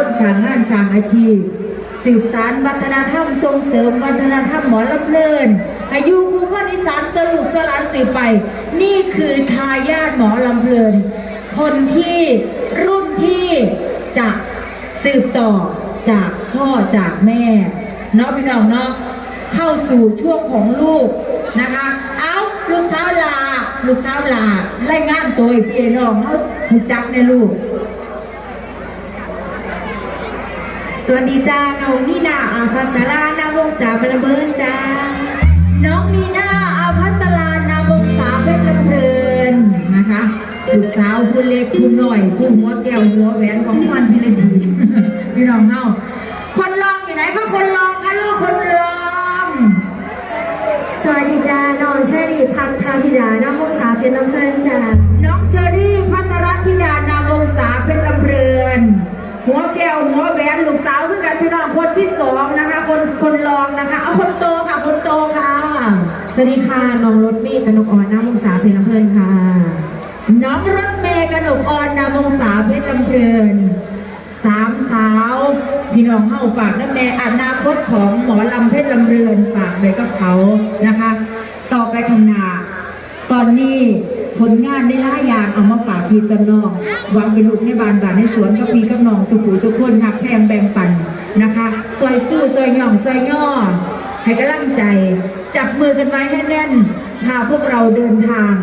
สืบสารวัฒนธรรมส่งเสริมวัฒนธรรมหมอลำเพลินอายุคู่คนอีสานสรุปสลานสืบไป นี่คือทายาทหมอลำเพลิน คนที่รุ่นที่จะสืบต่อจากพ่อจากแม่เนาะพี่น้องเนาะเข้าสู่ช่วงของลูกนะคะ เอาลูกสาวลา ลูกสาวลารายงานตัวพี่น้องเขาหูจักในลูก ส วัสดีจ้า น้องนีนาอาภัสรานาวงจ่าบรเบินจ้า น้องมีนาอาภัสรานามงษาเพชรลำเพลินนะคะลูกสาวผู้เล็กผู้น้อยผู้หัวแก้วหัวแหวนของมันพิรดีพี่น้องเฮาคนรองอยู่ไหนคะคนรองคะลูกคนรองสวัสดีจ้าน้องเชอรี่พัทราธิดานาวงสาเพชรลำเพลินจ้าน้องเชอรี่พัท หัวแก้วหัวแหวนลูกสาวคือกันพี่น้องคนที่สองนะคะ คนคนรองนะคะ เอาคนโตค่ะ คนโตค่ะ สวัสดีค่ะน้องรถเมฆกนกอ่อนหนาวงสาเพชรลำเพลินค่ะ น้องรถเมย์กนกออนนามงษาเพชรลำเพลินสามสาวพี่น้องเฮาฝากน้ำแน่อนาคตของหมอลำเพชรลำเพลินฝากไว้กับเขานะคะ ต่อไปข้างหน้าตอนนี้ ผลงานได้ล่ายอย่างเอามาฝากพี่กับน้องหวังเป็นลูกในบ้านบ้านในสวนกับพี่กับน้องสุขุสุขคนหักแพงแบ่งปันนะคะซอยสู้ซอยย่องซอยย่อให้กำลังใจ จับมือกันไว้ให้แน่นพาพวกเราเดินทาง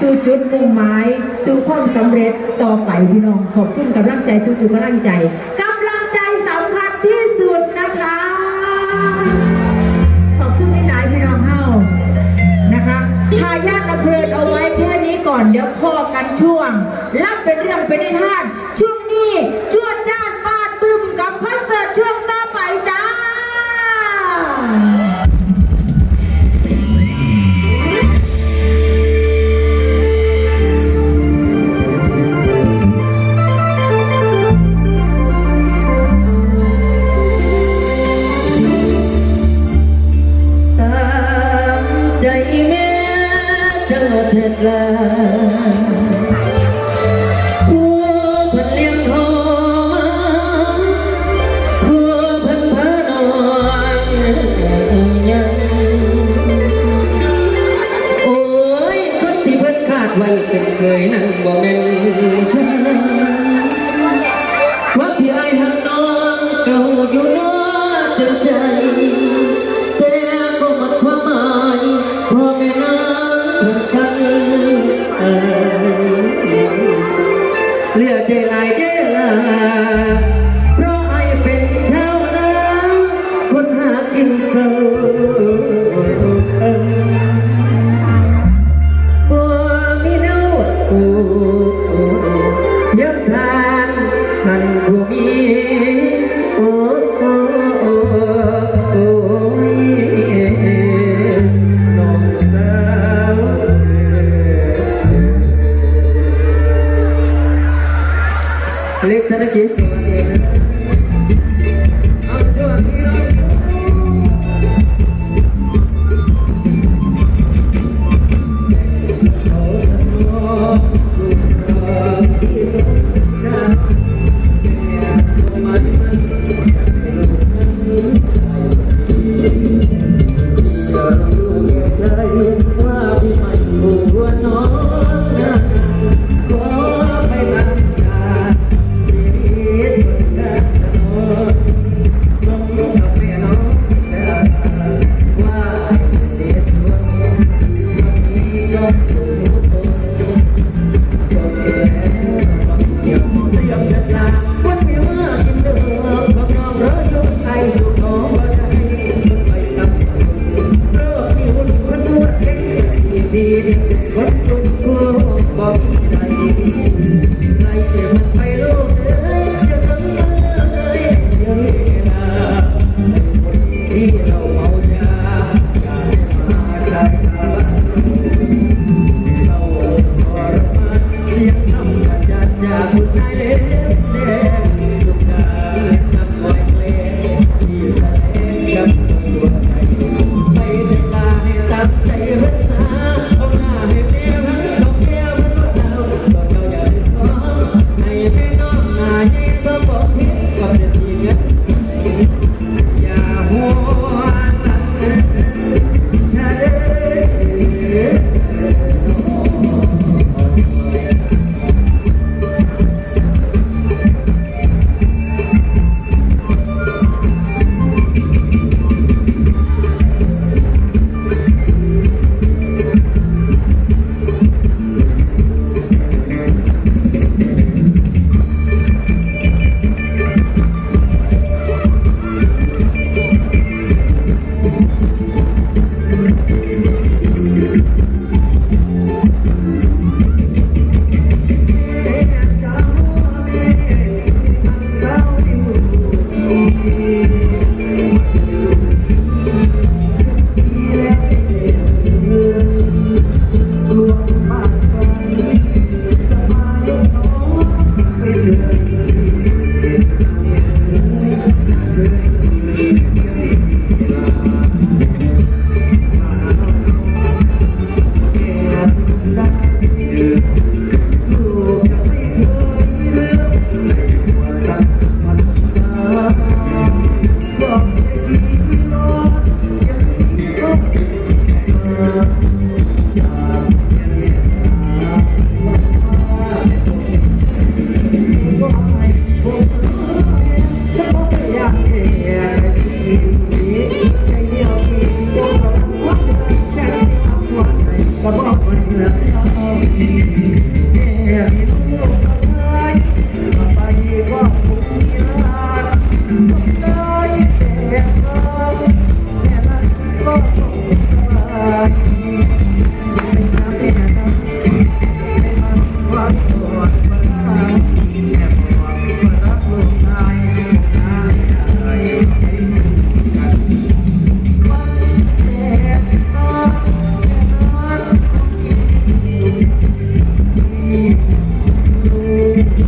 สู่จุดมุ่งหมายสู่ความสำเร็จต่อไปพี่น้องขอบคุณกำลังใจทุกๆกำลังใจกำ ยวพอกันช่วงล่าเป็นเรื่องเป็นนิทาน ไว้เป็นเคยนั่งบ่แม่นฉัน เ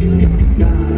Yeah.